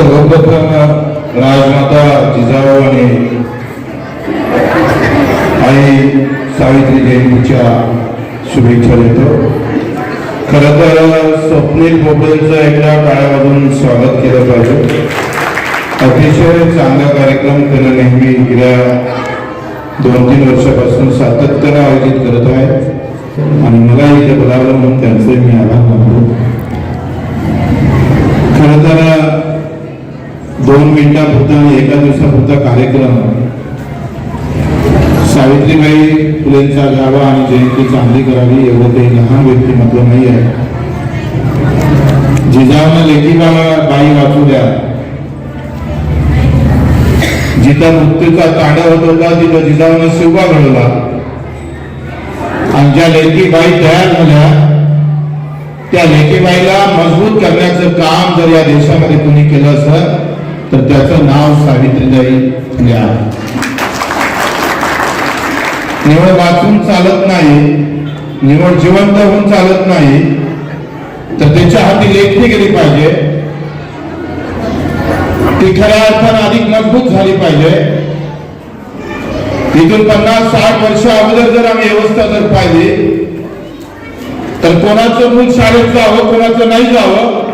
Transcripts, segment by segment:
सर्वप्रथम राजमाता जिजाऊ आणि आई सावित्री जयंतीच्या शुभेच्छा देतो. खरं तर स्वप्नील बोबडेंचं एकदा टाळ्यामधून स्वागत केलं पाहिजे. अतिशय चांगला कार्यक्रम त्यांना नेहमी गेल्या दोन तीन वर्षापासून सातत्यानं आयोजित करत आहे आणि मला इथे बोलावलं म्हणून त्यांचे मी आभार मानतो खरं तर दोन मिनिटापुरता आणि एका दिवसापुरता कार्यक्रम. सावित्रीबाई फुलेंचा घ्यावा आणि जयंती चांगली करावी एवढं काही लहान व्यक्तिमत्व नाही आहे. जिजाऊन लेखीबाला बाई वाचू द्या. जिथं मृत्यूचा तांडव होत होता तिथं जिजाऊन शिवबा घडवला. आणि ज्या लेखीबाई तयार झाल्या त्या लेखीबाईला मजबूत करण्याचं काम जर या देशामध्ये कुणी केलं असं तर त्याचं नाव सावित्रीबाई फुले आहे. निवड वाचून चालत नाही निवड जिवंत होऊन चालत नाही तर त्याच्या हाती लेखणी गेली पाहिजे. ती खऱ्या अर्थानं अधिक मजबूत झाली पाहिजे. इथून पन्नास साठ वर्ष अगोदर जर आम्ही व्यवस्था जर पाहिली तर कोणाचं मूल शाळेत जावं कोणाचं नाही जावं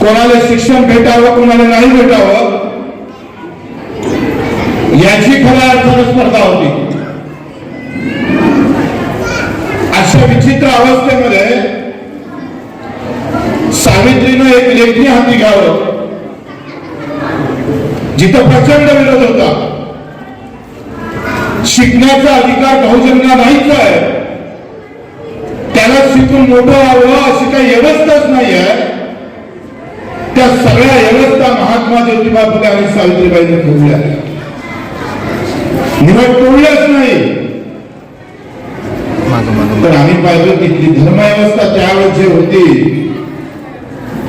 कोणाला शिक्षण भेटावं कोणाला नाही भेटावं याची खऱ्या अर्थानं स्पर्धा होती. अशा विचित्र अवस्थेमध्ये सावित्रीनं एक लेखी हाती घ्यावं. जिथं प्रचंड विरोध होता. शिकण्याचा अधिकार बहुजनांना नाहीच आहे. त्याला शिकून मोठं व्हावं अशी काही व्यवस्थाच नाही आहे महात्मा ज्योतिबा फुले आणि सावित्रीबाईंनी ठेवल्या निवड तोडल्याच नाही तर आम्ही पाहिलं तिथली धर्मव्यवस्था त्यावेळेस जी होती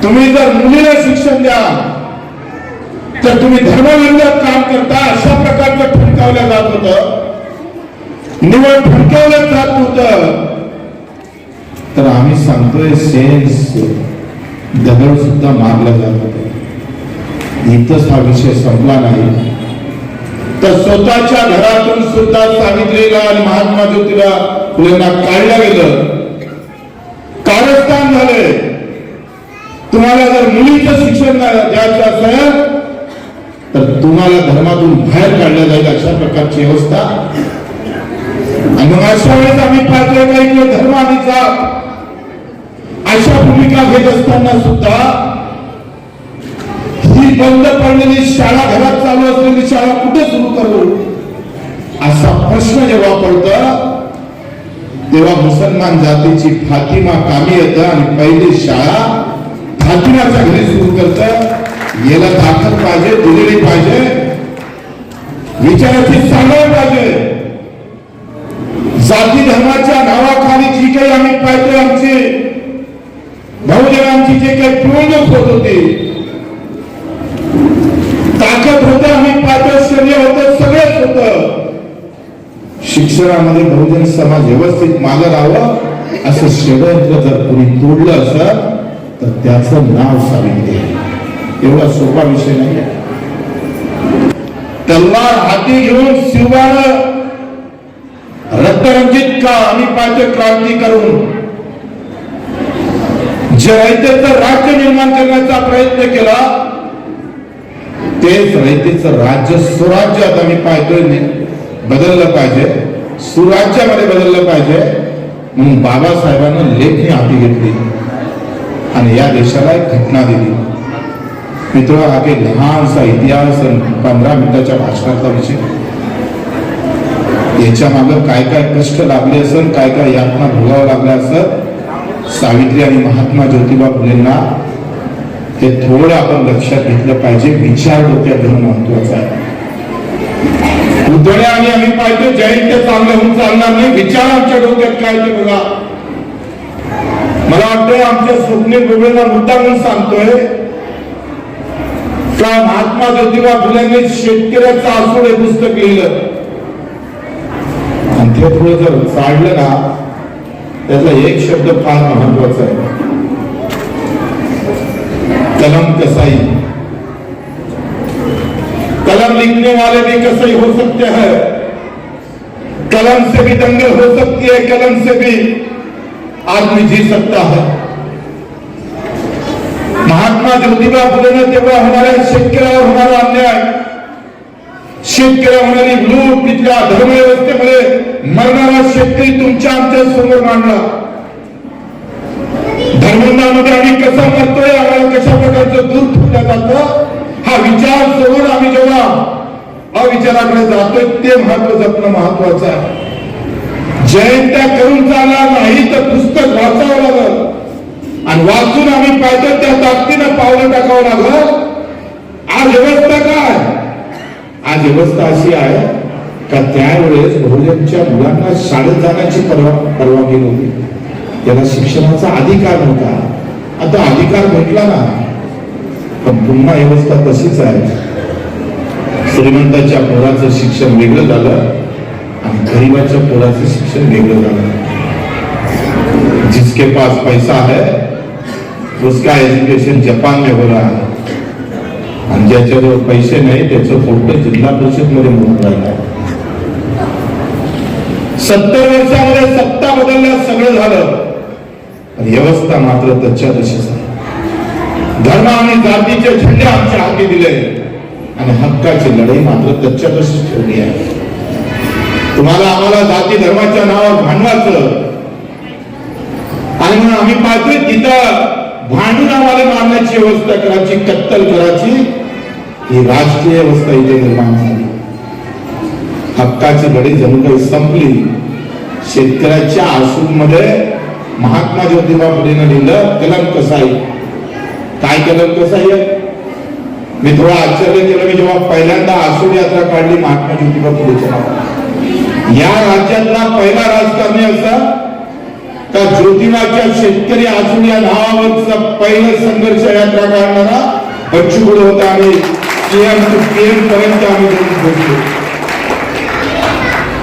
तुम्ही जर मुलीला शिक्षण द्या तर तुम्ही धर्मविरोधात काम करता अशा प्रकारचं ठणकावलं जात होत निवड ठणकावलं जात होतं तर आम्ही सांगतोय सेन्स दगड सुद्धा मारला जात होता. इथंच हा विषय संपला नाही. तर स्वतःच्या घरातून सुद्धा सावित्रीला आणि महात्मा ज्योतिबा फुलेंना काढलं गेलं. कारस्थान झाले तुम्हाला जर मुलीचं शिक्षण द्यायचं असेल तर तुम्हाला धर्मातून बाहेर काढलं जाईल अशा प्रकारची व्यवस्था. आणि मग अशा वेळेस आम्ही पाहतोय का की धर्म आणि जात अशा भूमिका घेत असताना सुद्धा बंद पडलेली शाळा घरात चालू असलेली शाळा कुठे सुरू करू? असा प्रश्न जेव्हा पडतो तेव्हा मुसलमान जातीची फातिमा कामी येतं आणि पहिली शाळा फातिमाच्या घरी सुरू करत. याला दाखल पाहिजे दिलेली पाहिजे विचाराची सांगायला पाहिजे. जाती धर्माच्या नावाखाली जी काही आम्ही पाहिजे आमची बहुजनांची जे काही पूर्ण होत होती होत शिक्षणामध्ये बहुजन समाज व्यवस्थित मागे राहावं असं षडयंत्र जर कोणी तोडलं असं तर त्याचं नाव सावित्री एवढा सोपा विषय नाही तलवार हाती घेऊन शिवानं रक्तरंजित का? आम्ही पाहिजे क्रांती करून. जे रयतेचं राज्य निर्माण करण्याचा प्रयत्न केला. तेच रयतेचं राज्य सुराज्य आता मी पाहतोय बदललं पाहिजे. सुराज्यामध्ये बदललं पाहिजे. म्हणून बाबासाहेबांना लेखणी हाती घेतली. आणि या देशाला एक घटना दिली. मित्र हा काही लहानसा इतिहास पंधरा मिनिटाच्या भाषणातला विषय. याच्या मागे काय काय कष्ट लागले असेल काय काय यातना भोगावं लागल्या असत सावित्री आणि महात्मा ज्योतिबा फुलेंना हे थोडं आपण लक्षात घेतलं पाहिजे. विचार डोक्यात घेणं महत्त्वाचा आहे. उद्या आणि आम्ही पाहिजे जयंत चांगलं होऊन चालणार नाही. विचार आमच्या डोक्यात काय ते बघा. मला वाटतं आमच्या स्वप्नील बोबडेला मुद्दा म्हणून सांगतोय. का महात्मा ज्योतिबा फुल्यांनी शेतकऱ्याचं आसूड हे पुस्तक लिहिलं? आणि ते थोडं जर चाललं ना त्याचा एक शब्द फार महत्त्वाचा आहे. कलम कसाई। कलम लिखने वाले भी कसाई हो सकते हैं। कलम से भी दंगल हो सकती है, कलम से भी आदमी जी सकता है। महात्मा ज्योतिबा फुलेने तेव्हा होणाऱ्या शेतकऱ्यावर होणारा अन्याय, शेतकऱ्या होणारी लूट, तिथल्या धर्मव्यवस्थेमुळे मरणारा शेतकरी तुमच्या आमच्या समोर मांडला. आम्ही कसा मरतोय कशा प्रकारचं दूर ठेवलं जातं हा विचार सोडून आम्ही जेव्हा अविचाराकडे जातोय ते महत्त्व जपणं महत्वाचं आहे. जयंत्या करून चालणार नाही तर पुस्तक वाचावं लागल. आणि वाचून आम्ही पाहिजे त्या ताकदीनं पावलं टाकावं लागलं. आज व्यवस्था काय? आज व्यवस्था अशी आहे का त्यावेळेस बहुजनच्या मुलांना शाळेत जाण्याची परवा परवानगी नव्हती. त्याला शिक्षणाचा अधिकार नव्हता. आता अधिकार भेटला ना पण पुन्हा व्यवस्था तशीच आहे. श्रीमंताच्या पोराचं शिक्षण वेगळं झालं आणि गरीबाच्या पोराचं शिक्षण वेगळं झालं. जिसके पास पैसा है उसका एज्युकेशन जपान में हो रहा है. आणि ज्याच्याजवळ पैसे नाही त्याचं फोटो जिल्हा परिषदमध्ये म्हणून राहिलं सत्तर वर्षामध्ये सत्ता बदलण्यास सगळं झालं. व्यवस्था मात्र त्याच्या तशीच आहे धर्म आणि जातीचे झेंडे आमच्या हाती दिले. आणि हक्काची लढाई मात्र त्याच्या तशीच ठेवली आहे. तुम्हाला आम्हाला जाती धर्माच्या नावावर भांडवायचं. आणि म्हणून आम्ही पाहतोय तिथं भांडून आम्हाला मारण्याची व्यवस्था करायची कत्तल करायची. ही राजकीय व्यवस्था इथे निर्माण झाली. हक्काची लढाई जणू काही संपली. शेतकऱ्याच्या आसूमध्ये महात्मा ज्योतिबा फुलेनं लिहिलं कलम कसाई. काय कलम कसाई आहे? मी थोडं आश्चर्य केलं मी जेव्हा पहिल्यांदा आसूड यात्रा काढली महात्मा ज्योतिबा फुलेच्या या राज्यातला पहिला राजकारणी असा का ज्योतिबाच्या शेतकरी असून या नावावरचा पहिलं संघर्ष यात्रा काढणारा बच्चू होता आणि पीएम पीएम पर्यंत आम्ही पोहोचलो.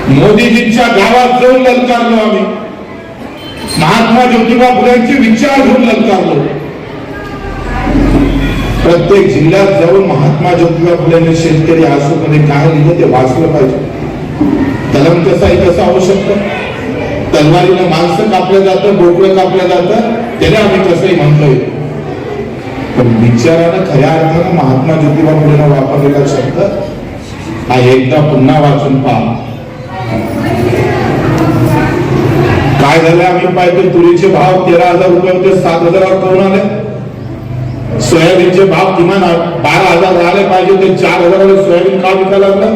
मोदीजींच्या गावात जाऊन ललकारलो आम्ही. महात्मा ज्योतिबा फुलेंचे विचार घेऊन ललकारलो. प्रत्येक जिल्ह्यात जाऊन महात्मा ज्योतिबा फुलेने शेतकरी आसूमध्ये काय लिहिलं ते वाचलं पाहिजे. कलम कसाही कसं होऊ शकतं तलवारीनं माणसं कापलं जातं बोकडं कापलं जातं त्याने आम्ही कसंही म्हणतोय. पण विचारानं खऱ्या अर्थानं महात्मा ज्योतिबा फुलेनं वापरलेला शब्द हा एकदा पुन्हा वाचून पहा. काय झालं आम्ही पाहिजे तुरीचे भाव तेरा हजार रुपये होते सात हजारावर करून आले. सोयाबीनचे भाव किमान बारा हजार राहिले पाहिजे ते चार हजारावर सोयाबीन का विकायला लागलं?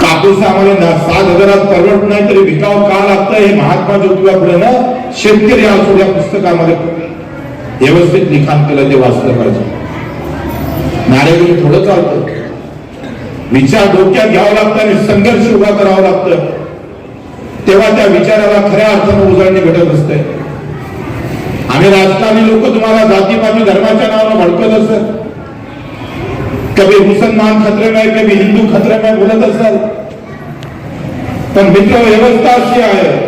कापूस आम्हाला सात हजारात परवडत नाही तरी विकाव का लागतं हे महात्मा ज्योतिबा फुलेनं शेतकरी असो या पुस्तकामध्ये व्यवस्थित लिखाण केलं ते वाचलं पाहिजे. नारेगुरी थोडं चालतं. विचार डोक्यात घ्यावं लागतं आणि संघर्ष उभा करावा लागतं. तेव्हा त्या विचाराला खऱ्या अर्थानं उजळणी घडत असते. आम्ही राजकारणी लोक तुम्हाला जातीपाती धर्माच्या नावानं भडकत असत कभी मुसलमान खतरे में कभी हिंदू खतरे में बोलत असतात. पण मित्र व्यवस्था अशी आहे.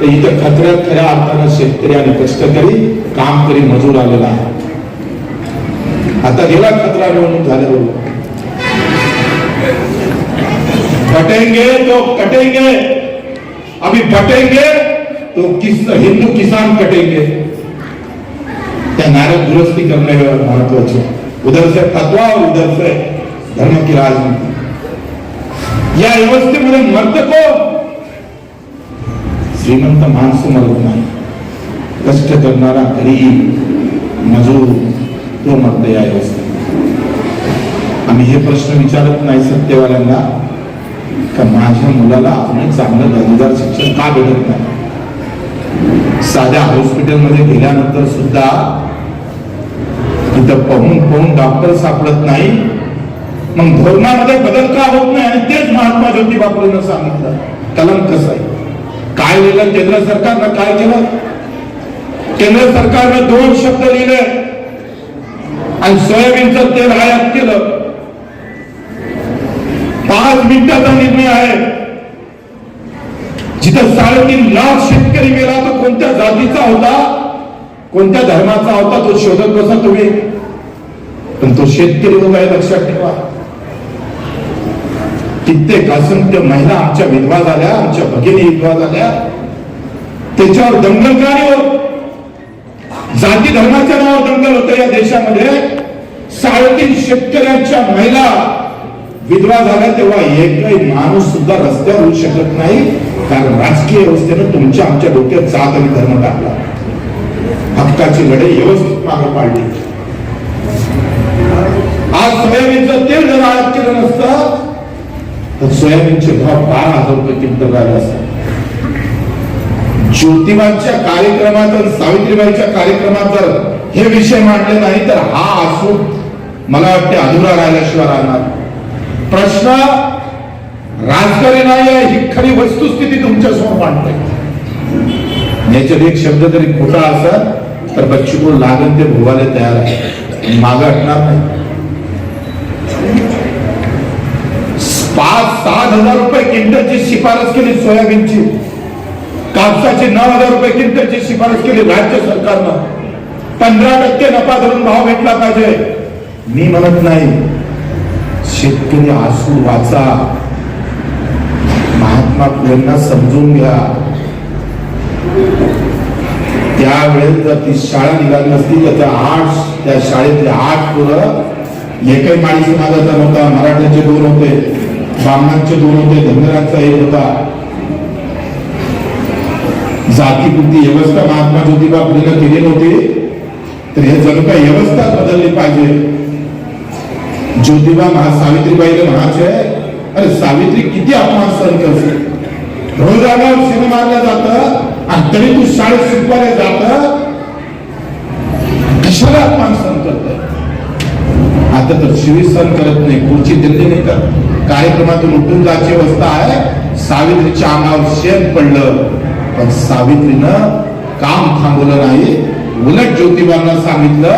तर इथं खतऱ्यात खऱ्या अर्थानं शेतकरी आणि कष्टकरी काम करी मजूर आलेला आहे. आता गेला खतरा निवडणूक झाल्यावर. कटेंगे तो कटेंगे. अभी बटेंगे तो किस हिंदू किसान कटेंगे। त्या नाऱ्यात दुरुस्ती करणे हे महत्त्वाचे उधर से तत्वा और उधर से धर्म की राजनीति। या व्यवस्थेमध्ये मर्द को श्रीमंत माणसं मरत नाही कष्ट करणारा गरीब मजूर तो मरत या व्यवस्थेत आम्ही हे प्रश्न विचारत नाही सत्यवाल्यांना का माझ्या मुलाला आपण चांगलं दर्जेदार शिक्षण का भेटत नाही? साध्या हॉस्पिटलमध्ये गेल्यानंतर सुद्धा तिथं पाहून पाहून डॉक्टर सापडत नाही. मग धोरणामध्ये बदल का होत नाही? आणि तेच महात्मा ज्योतिबा फुलेनं सांगितलं. कलम कसं आहे? काय लिहिलं? केंद्र सरकारनं काय केलं? केंद्र सरकारनं दोन शब्द लिहिले. आणि सोयाबीनचं तेल आयात केलं. पाच मिनिटाचा निर्णय आहे. जिथं साडेतीन लाख शेतकरी गेला तो कोणत्या जातीचा होता कोणत्या धर्माचा होता तो शोधत बसा तुम्ही. पण तो शेतकरी लोक आहे लक्षात ठेवा. कित्येक असंख्य महिला आमच्या विधवा झाल्या आमच्या भगिनी विधवा झाल्या. त्याच्यावर दंगल होत? जाती धर्माच्या नावावर दंगल होतं या देशामध्ये. साडेतीन शेतकऱ्यांच्या महिला विधवा झाल्या तेव्हा एकही माणूस सुद्धा रस्त्यावर होऊ शकत नाही. कारण राजकीय व्यवस्थेनं तुमच्या आमच्या डोक्यात जात आणि धर्म टाकला. हक्काची लढाई व्यवस्थित मागे पाडली. आज सोयाबीनचं तेल जर आयात केलं नसतं तर सोयाबीनचे भाव बारा हजार रुपये किंमत झाले असतात. ज्योतिबांच्या कार्यक्रमात आणि सावित्रीबाईच्या कार्यक्रमात जर हे विषय मांडले नाही तर हा असू मला वाटते अधुरा राहिल्याशिवाय राहणार. प्रश्न राजकारण नाही आहे ही खरी वस्तुस्थिती तुमच्यासमोर मांडते. याच्यात एक शब्द जरी खोटा असेल तर बच्चूकडून लागत ते भोगायला तयार आहे. माग हटणार नाही. पाच सात हजार रुपये क्विंटलची शिफारस केली सोयाबीनची. कापसाची नऊ हजार रुपये क्विंटलची शिफारस केली राज्य सरकारनं. पंधरा टक्के नफा धरून भाव भेटला पाहिजे. मी म्हणत नाही. शेतकरी आसू वाचा. महात्मा फुलेंना समजून घ्या. त्यावेळेस जर ती शाळा निघाली नसती तर त्या आठ त्या शाळेतले आठ पुरं एकही माळी समाजाचा नव्हता. मराठ्याचे दोन होते ब्राह्मणांचे दोन होते धनगरांचा एक होता. जातीपुरती व्यवस्था महात्मा ज्योतिबा फुलेनं केली नव्हती. तर हे जणू काय व्यवस्था बदलली पाहिजे. ज्योतिबा महा सावित्रीबाईला म्हणायचे अरे सावित्री किती अपमान सहन करते. रोजानं शिव मारलं जात आणि तरी तू शाळेत शिकवायला जात. कशाला अपमान सहन करत? आता तर शिवी सहन करत नाही खुर्ची दिल्ली नाही करत. कार्यक्रमातून उठून जायची अवस्था आहे. सावित्रीच्या अंगावर शेण पडलं. पण सावित्रीनं काम थांबवलं नाही. उलट ज्योतिबांना सांगितलं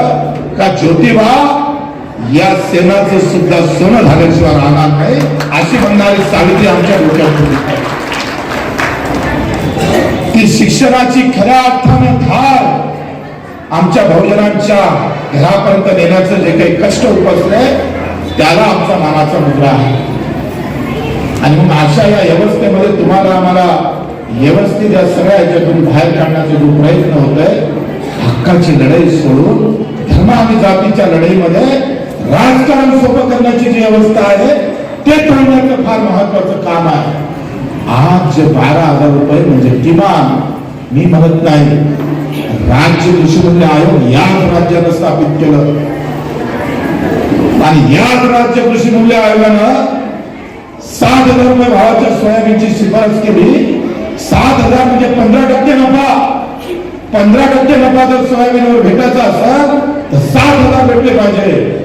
का ज्योतिबा या सेनाचं सुद्धा सोनं झाल्याशिवाय राहणार नाही अशी म्हणणारी सावित्री आमच्या डोक्यात ती शिक्षणाची खऱ्या अर्थाने धार आमच्या बहुजनांच्या घरापर्यंत नेण्याचं जे काही कष्ट उपसले त्याला आमचा मानाचा मुद्रा आहे. आणि मग अशा या व्यवस्थेमध्ये तुम्हाला आम्हाला व्यवस्थित या सगळ्या याच्यातून बाहेर काढण्याचा जो प्रयत्न होत आहे हक्काची लढाई सोडून धर्म आणि जातीच्या लढाईमध्ये राजकारण सोपं करण्याची जी व्यवस्था आहे ते करण्याचं फार महत्वाचं काम आहे. आज जे बारा हजार रुपये म्हणजे किमान मी म्हणत नाही राज्य कृषीमंत्री आयोग याच राज्यानं स्थापित केलं. आणि याच राज्य कृषी मूल्य आयोगानं सात हजार रुपये भावाच्या सोयाबीनची शिफारस केली. सात हजार म्हणजे पंधरा टक्के नफा. पंधरा टक्के नफा जर सोयाबीनवर भेटायचा असेल तर सात हजार भेटले पाहिजे.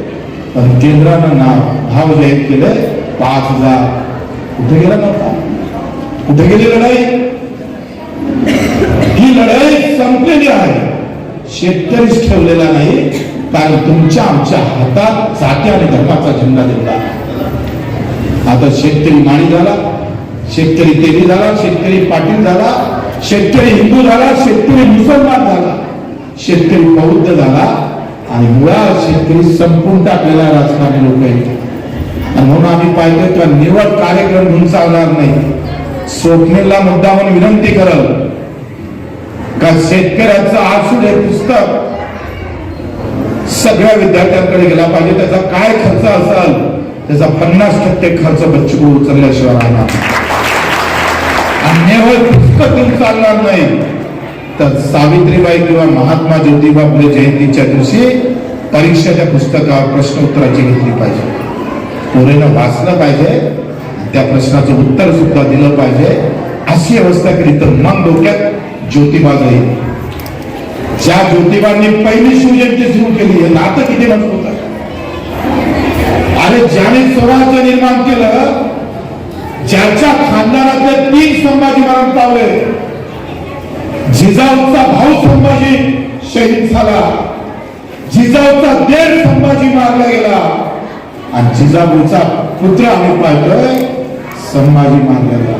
पण केंद्रानं नाव भाव जाहीर केलंय पाच हजार. कुठे गेला नव्हता कुठे गेली लढाई? ही लढाई संपलेली आहे. शेतकरीच ठेवलेला नाही कारण तुमच्या आमच्या हातात जाती आणि धर्माचा झेंडा दिला आता शेतकरी माणी झाला शेतकरी तेली झाला शेतकरी पाटील झाला शेतकरी हिंदू झाला शेतकरी मुसलमान झाला शेतकरी बौद्ध झाला आणि मुळात शेतकरी संपूर्ण टाकलेला राजकारणी लोक आहेत आणि म्हणून आम्ही पाहिजे किंवा निवड कार्यक्रम घेऊन चालणार नाही. स्वप्नेला मुद्दा म्हणून विनंती करल का शेतकऱ्याचं आसूड हे पुस्तक सगळ्या विद्यार्थ्यांकडे गेला पाहिजे. त्याचा काय खर्च असाल? त्याचा पन्नास टक्के खर्च बच्चू उचलल्याशिवाय राहणार आणि निवड पुस्तक घेऊन चालणार नाही. तर सावित्रीबाई किंवा महात्मा ज्योतिबा फुले जयंतीच्या दिवशी परीक्षेच्या पुस्तकावर प्रश्नोत्तराची घेतली पाहिजे. पोरेनं वाचलं पाहिजे त्या प्रश्नाचं उत्तर सुद्धा दिलं पाहिजे. अशी अवस्था केली तर मग डोक्यात ज्योतिबा जाईल ज्या ज्योतिबांनी पहिली शिवजयंती सुरू केली आहे नातं किती मजबूत आहे. अरे ज्याने स्वराज्य निर्माण केलं ज्याच्या खानदानातले तीन संभाजी महाराज पावले जिजाऊचा भाऊ संभाजी शहीद झाला. जिजाऊचा देर संभाजी मारला गेला. आणि जिजाऊचा पुत्र आम्ही पाहतोय संभाजी मारला गेला.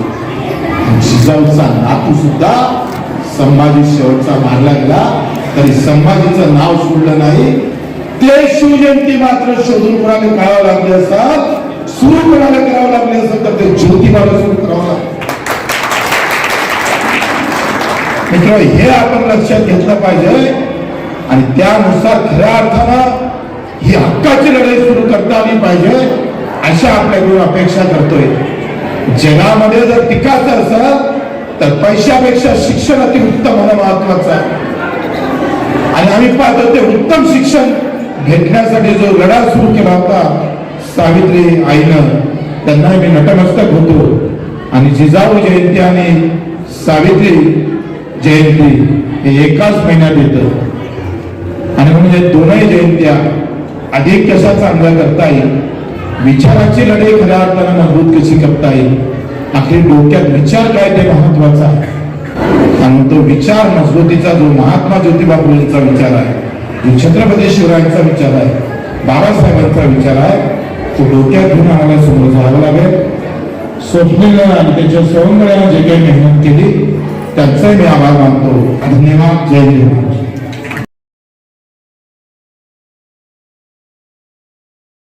आणि जिजाऊचा नातू सुद्धा संभाजी शेवटचा मारला गेला. तरी संभाजीचं नाव सोडलं नाही. ते शिवजयंती मात्र शोधून कोणाला करावं लागले असतात सुरू कोणाला करावं लागले असतात तर ते ज्योतिबाला सुरू करावं लागलं. मित्र हे आपण लक्षात घेतलं पाहिजे. आणि त्यानुसार खऱ्या अर्थानं ही हक्काची लढाई सुरू करता आली पाहिजे. अशा आपल्याकडून अपेक्षा करतोय. जगामध्ये जर टिकायचं असेल तर पैशापेक्षा शिक्षण अति उत्तम होणं महत्वाचं आहे. आणि आम्ही पाहतो ते उत्तम शिक्षण घेतण्यासाठी जो लढा सुरू केला होता सावित्री आईनं त्यांना मी नटमस्तक होतो. आणि जिजाऊ जयंती आणि सावित्री जयंती हे एकाच महिन्यात येतं. आणि म्हणून दोनही जयंत्या अधिक कशा चांगल्या करता येईल? विचाराची लढाई खऱ्या अर्थानं मजबूत कशी करता येईल? अखेर डोक्यात विचार काय ते महत्त्वाचा आहे. आणि तो विचार मजबूतीचा जो महात्मा ज्योतिबा फुलेंचा विचार आहे जो छत्रपती शिवरायांचा विचार आहे बाबासाहेबांचा विचार आहे तो डोक्यात घेऊन आम्हाला समोर जावं लागेल. स्वप्नेला आणि त्याच्या सवंगड्यानं जे काही मेहनत केली त्यांचाही मी आभार मानतो. धन्यवाद जय हिंद